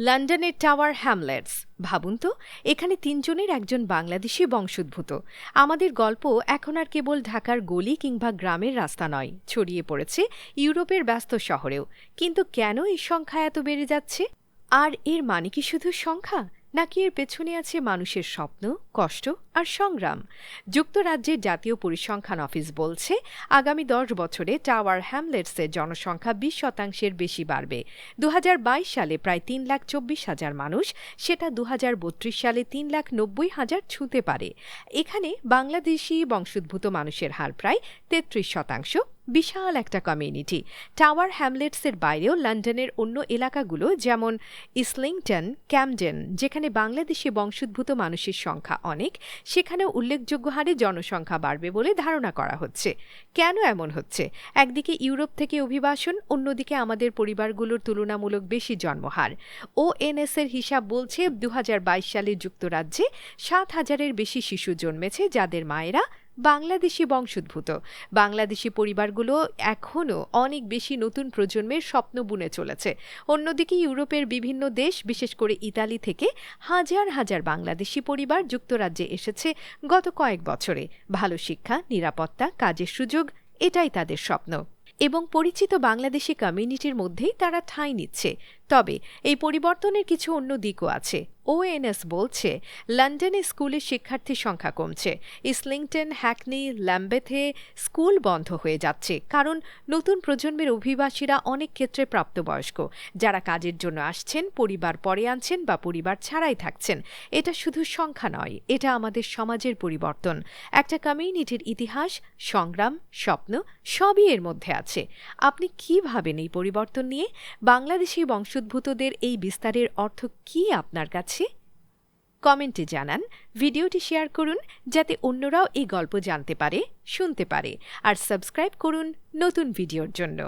লন্ডনের tower Hamlets. ভাবুন তো, এখানে তিনজনের একজন বাংলাদেশি বংশোদ্ভূত। আমাদের গল্প এখন আর কেবল ঢাকার গলি কিংবা গ্রামের রাস্তা নয়, ছড়িয়ে পড়েছে ইউরোপের ব্যস্ত শহরেও। কিন্তু কেন এই সংখ্যা এত বেড়ে যাচ্ছে? আর এর মানে কি শুধু সংখ্যা, নাকি এর পেছনে আছে মানুষের স্বপ্ন, কষ্ট? আর সংগ্রাম। যুক্তরাজ্যের জাতীয় পরিসংখ্যান অফিস বলছে, আগামী দশ বছরে টাওয়ার হ্যামলেটসের জনসংখ্যা বিশ শতাংশের বেশি বাড়বে। দু হাজার বাইশ সালে প্রায় তিন লাখ চব্বিশ হাজার মানুষ, সেটা দু হাজার বত্রিশ সালে তিন লাখ নব্বই হাজার ছুঁতে পারে। এখানে বাংলাদেশি বংশোদ্ভূত মানুষের হার প্রায় তেত্রিশ শতাংশ। বিশাল একটা কমিউনিটি টাওয়ার হ্যামলেটসের বাইরেও লন্ডনের অন্য এলাকাগুলো যেমন ইসলিংটন, ক্যামডেন, যেখানে বাংলাদেশি বংশোদ্ভূত মানুষের সংখ্যা অনেক সেখানেও উল্লেখযোগ্য হারে জনসংখ্যা বাড়বে বলে ধারণা করা হচ্ছে। কেন এমন হচ্ছে? একদিকে ইউরোপ থেকে অভিবাসন, অন্যদিকে আমাদের পরিবারগুলোর তুলনামূলক বেশি জন্মহার। ওএনএস এর হিসাব বলছে দু হাজার বাইশ সালে যুক্তরাজ্যে সাত হাজারের বেশি শিশু জন্মেছে, যাদের মায়েরা বাংলাদেশি বংশোদ্ভূত। বাংলাদেশি পরিবারগুলো এখনও অনেক বেশি নতুন প্রজন্মের স্বপ্ন বুনে চলেছে। অন্যদিকে ইউরোপের বিভিন্ন দেশ, বিশেষ করে ইতালি থেকে হাজার হাজার বাংলাদেশি পরিবার যুক্তরাজ্যে এসেছে গত কয়েক বছরে। ভালো শিক্ষা, নিরাপত্তা, কাজের সুযোগ, এটাই তাদের স্বপ্ন। এবং পরিচিত বাংলাদেশি কমিউনিটির মধ্যেই তারা ঠাঁই নিচ্ছে। তবে এই পরিবর্তনের কিছু অন্য দিকও আছে। ওএনএস বলছে, লন্ডনে স্কুলে শিক্ষার্থীর সংখ্যা কমছে। ইসলিংটন হ্যাকনি, ল্যাম্বেথে স্কুল বন্ধ হয়ে যাচ্ছে। কারণ নতুন প্রজন্মের অভিবাসীরা অনেক ক্ষেত্রে প্রাপ্তবয়স্ক। যারা কাজের জন্য আসছেন, পরিবার পরে আনছেন বা পরিবার ছাড়াই থাকছেন, এটা শুধু সংখ্যা নয়, এটা আমাদের সমাজের পরিবর্তন। একটা কমিউনিটির ইতিহাস, সংগ্রাম, স্বপ্ন, সবই এর মধ্যে আছে। আপনি কি ভাবেন এই পরিবর্তন নিয়ে? বাংলাদেশি বংশোদ্ভূতদের এই বিস্তারের অর্থ কি আপনার কাছে? কমেন্টে জানান, ভিডিওটি শেয়ার করুন যাতে অন্যরাও এই গল্প জানতে পারে, শুনতে পারে, আর সাবস্ক্রাইব করুন নতুন ভিডিওর জন্য।